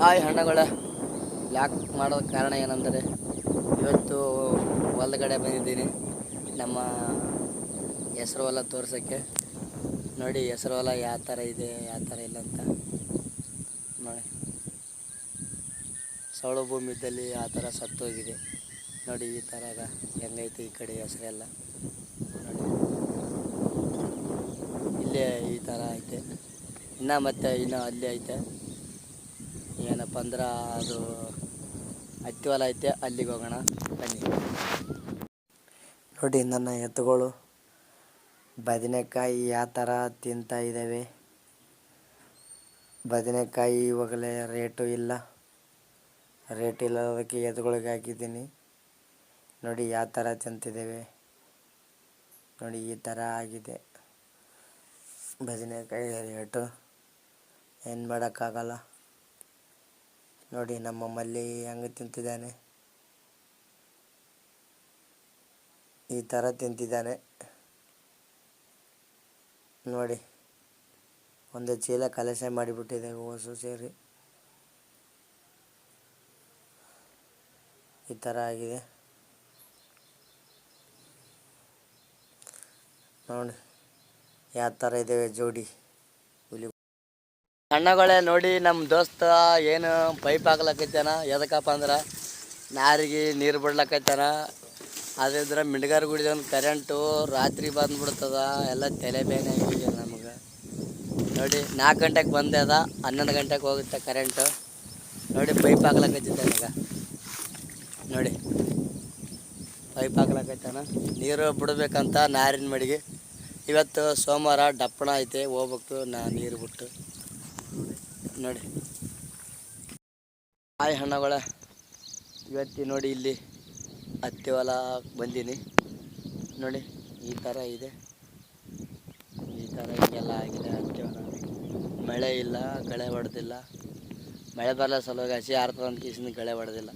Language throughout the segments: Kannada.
ಹಾಯ್ ಹಣ್ಣುಗಳ ಲ್ಯಾಕ್ ಮಾಡೋದ ಕಾರಣ ಏನಂದರೆ, ಇವತ್ತು ಹೊಲಗಡೆ ಬಂದಿದ್ದೀನಿ. ನಮ್ಮ ಹೆಸರು ಹೊಲ ತೋರ್ಸೋಕ್ಕೆ. ನೋಡಿ ಹೆಸರು ಹೊಲ ಯಾವ ಥರ ಇದೆ, ಯಾವ ಥರ ಇಲ್ಲ ಅಂತ. ನೋಡಿ. ಸೌಳು ಭೂಮಿ ಇದ್ದಲ್ಲಿ ಆ ಥರ ಸತ್ತೋಗಿದೆ. ನೋಡಿ ಈ ಥರ ಹೆಂಗೈತೆ ಈ ಕಡೆ ಹೆಸರೆಲ್ಲ. ನೋಡಿ. ಇಲ್ಲೇ ಈ ಥರ ಐತೆ. ಇನ್ನು ಮತ್ತೆ ಇನ್ನು ಅಲ್ಲಿ ಐತೆ. ಏನಪ್ಪ ಅಂದ್ರೆ ಅದು ಹತ್ತಿ ಐತೆ, ಅಲ್ಲಿಗೆ ಹೋಗೋಣ, ಬನ್ನಿ. ನೋಡಿ ನನ್ನ ಎತ್ತುಗಳು, ಬದನೆಕಾಯಿ ಯಾವ ಥರ ತಿಂತಾ ಇದ್ದಾವೆ. ಬದನೆಕಾಯಿ ಇವಾಗಲೇ ರೇಟು ಇಲ್ಲ. ರೇಟ್ ಇಲ್ಲದಕ್ಕೆ ಎತ್ತುಗಳಿಗೆ ಹಾಕಿದ್ದೀನಿ. ನೋಡಿ ಯಾವ ಥರ ತಿಂತಿದ್ದೇವೆ. ನೋಡಿ ಈ ಥರ ಆಗಿದೆ. ಬದನೆಕಾಯಿ ರೇಟು. ಏನು ಮಾಡೋಕ್ಕಾಗಲ್ಲ. ನೋಡಿ, ನಮ್ಮ ಮಲ್ಲಿ ಹೆಂಗೆ ತಿಂತಿದ್ದಾನೆ. ಈ ಥರ ತಿಂತಿದ್ದಾನೆ. ನೋಡಿ, ಒಂದು ಚೀಲ ಕಲಸೆ ಮಾಡಿಬಿಟ್ಟಿದೆ ಓಸು ಸೇರಿ. ಈ ಥರ ಆಗಿದೆ. ನೋಡಿ, ಯಾವ ಥರ ಇದ್ದೇವೆ ಜೋಡಿ. ಅಣ್ಣಗಳೇ ನೋಡಿ ನಮ್ಮ ದೋಸ್ತ, ಏನು ಪೈಪ್ ಹಾಕ್ಲಕೈತಾನ ಎದಕ್ಕಪ್ಪ ಅಂದ್ರೆ ನಾರಿಗೆ ನೀರು ಬಿಡ್ಲಕೈತಾನ ಅದಿದ್ರೆ ಮಿಡ್ಗಾರ ಗುಡಿದೊಂದು ಕರೆಂಟು ರಾತ್ರಿ ಬಂದ್ಬಿಡ್ತದ, ಎಲ್ಲ ತಲೆ ಬೇನೆ ಆಗಿದೆ ನಮಗೆ. ನೋಡಿ ನಾಲ್ಕು ಗಂಟೆಗೆ ಬಂದೆ ಅದ, ಹನ್ನೊಂದು ಗಂಟೆಗೆ ಹೋಗುತ್ತೆ ಕರೆಂಟು ನೋಡಿ ಪೈಪ್ ಹಾಕ್ಲಕೈತಿದ್ದೆ ಈಗ ನೋಡಿ ಪೈಪ್ ಹಾಕ್ಲಕೈತಾನ ನೀರು ಬಿಡ್ಬೇಕಂತ ನಾರಿನ ಮಡಿಗೆ. ಇವತ್ತು ಸೋಮವಾರ ಡಪ್ಪಣ ಐತೆ, ಹೋಗ್ಬೇಕು ನಾ ನೀರು ಬಿಟ್ಟು. ನೋಡಿ. ಹಾಯ್ ಹಣ್ಣುಗಳ ಇವತ್ತಿ ನೋಡಿ ಇಲ್ಲಿ ಹತ್ತಿ ಹೊಲ ಬಂದೀನಿ. ನೋಡಿ, ಈ ಥರ ಇದೆ. ಈ ಥರ ಹಿಂಗೆಲ್ಲ ಆಗಿದೆ ಹತ್ತಿ ಮಳೆ ಇಲ್ಲ, ಗಳೆ ಹೊಡೆದಿಲ್ಲ. ಮಳೆ ಬರಲ್ಲ ಸಲುವಾಗಿ ಹಸಿ ಆರ್ತದ ಅಂತ ಕಿಸಿನ ಗಳೆ ಹೊಡೆದಿಲ್ಲ.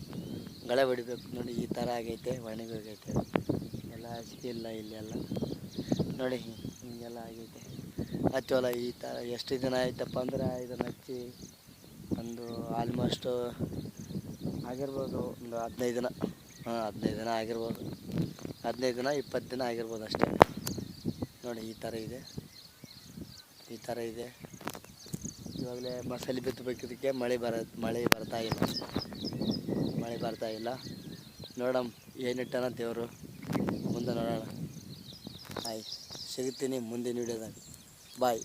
ಗಳೆ ಹೊಡಿಬೇಕು. ನೋಡಿ, ಈ ಥರ ಆಗೈತೆ ಒಣಗೋಗೈತೆ ಎಲ್ಲ ಹಸಿ ಇಲ್ಲ ಇಲ್ಲೆಲ್ಲ. ನೋಡಿ, ಹಿಂಗೆಲ್ಲ ಆಗೈತೆ. ಹೊಲ ಈ ಥರ ಎಷ್ಟು ದಿನ ಆಯ್ತಪ್ಪ ಅಂದ್ರೆ ಇದನ್ನು ಹಚ್ಚಿ ಒಂದು ಆಲ್ಮೋಸ್ಟು ಆಗಿರ್ಬೋದು ಒಂದು ಹದಿನೈದು ದಿನ. ಹಾಂ, ಹದಿನೈದು ದಿನ ಆಗಿರ್ಬೋದು. ಹದಿನೈದು ದಿನ, ಇಪ್ಪತ್ತು ದಿನ ಆಗಿರ್ಬೋದು ಅಷ್ಟೇ. ನೋಡಿ, ಈ ಥರ ಇದೆ. ಈ ಥರ ಇದೆ. ಇವಾಗಲೇ ಮಸಾಲೆ ಬಿತ್ತಬೇಕಿದ್ದಕ್ಕೆ ಮಳೆ ಬರ, ಮಳೆ ಬರ್ತಾ ಇಲ್ಲ. ಮಳೆ ಬರ್ತಾ ಇಲ್ಲ. ನೋಡಮ್ ಏನಿಟ್ಟನ ದೇವರು ಮುಂದೆ ನೋಡೋಣ. ಆಯ್ತು. ಸಿಗುತ್ತೀನಿ ಮುಂದಿನ ವಿಡಿಯೋದಾಗ Bye.